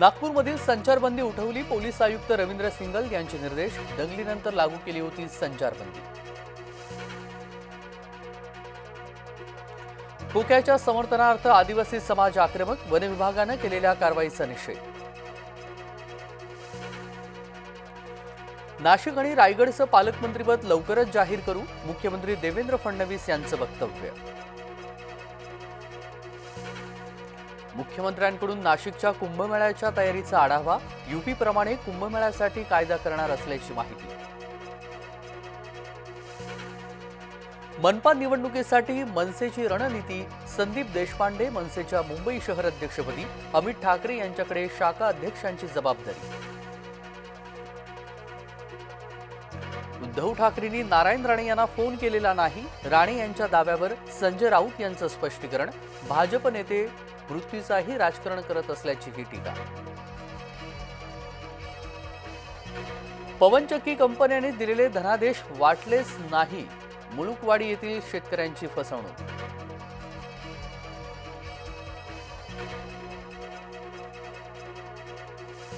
नागपूरमधील संचारबंदी उठवली पोलीस आयुक्त रवींद्र सिंगल यांचे निर्देश दंगलीनंतर लागू केली होती संचारबंदी. खोक्याच्या समर्थनार्थ आदिवासी समाज आक्रमक वन विभागानं केलेल्या कारवाईचा निषेध. नाशिक आणि रायगडचं पालकमंत्रीपद लवकरच जाहीर करू मुख्यमंत्री देवेंद्र फडणवीस यांचं वक्तव्य. मुख्यमंत्र्यांकडून नाशिकच्या कुंभमेळ्याच्या तयारीचा आढावा युपीप्रमाणे कुंभमेळ्यासाठी कायदा करणार असल्याची माहिती. मनपा निवडणुकीसाठी मनसेची रणनीती संदीप देशपांडे मनसेच्या मुंबई शहर अध्यक्षपदी अमित ठाकरे यांच्याकडे शाखा अध्यक्षांची जबाबदारी. उद्धव ठाकरेंनी नारायण राणे यांना फोन केलेला नाही राणे यांच्या दाव्यावर संजय राऊत यांचं स्पष्टीकरण भाजप नेते मृत्यूचाही राजकारण करत असल्याची ही टीका. पवनचक्की कंपन्याने दिलेले धनादेश वाटलेच नाही मुलुकवाडी येथील शेतकऱ्यांची फसवणूक.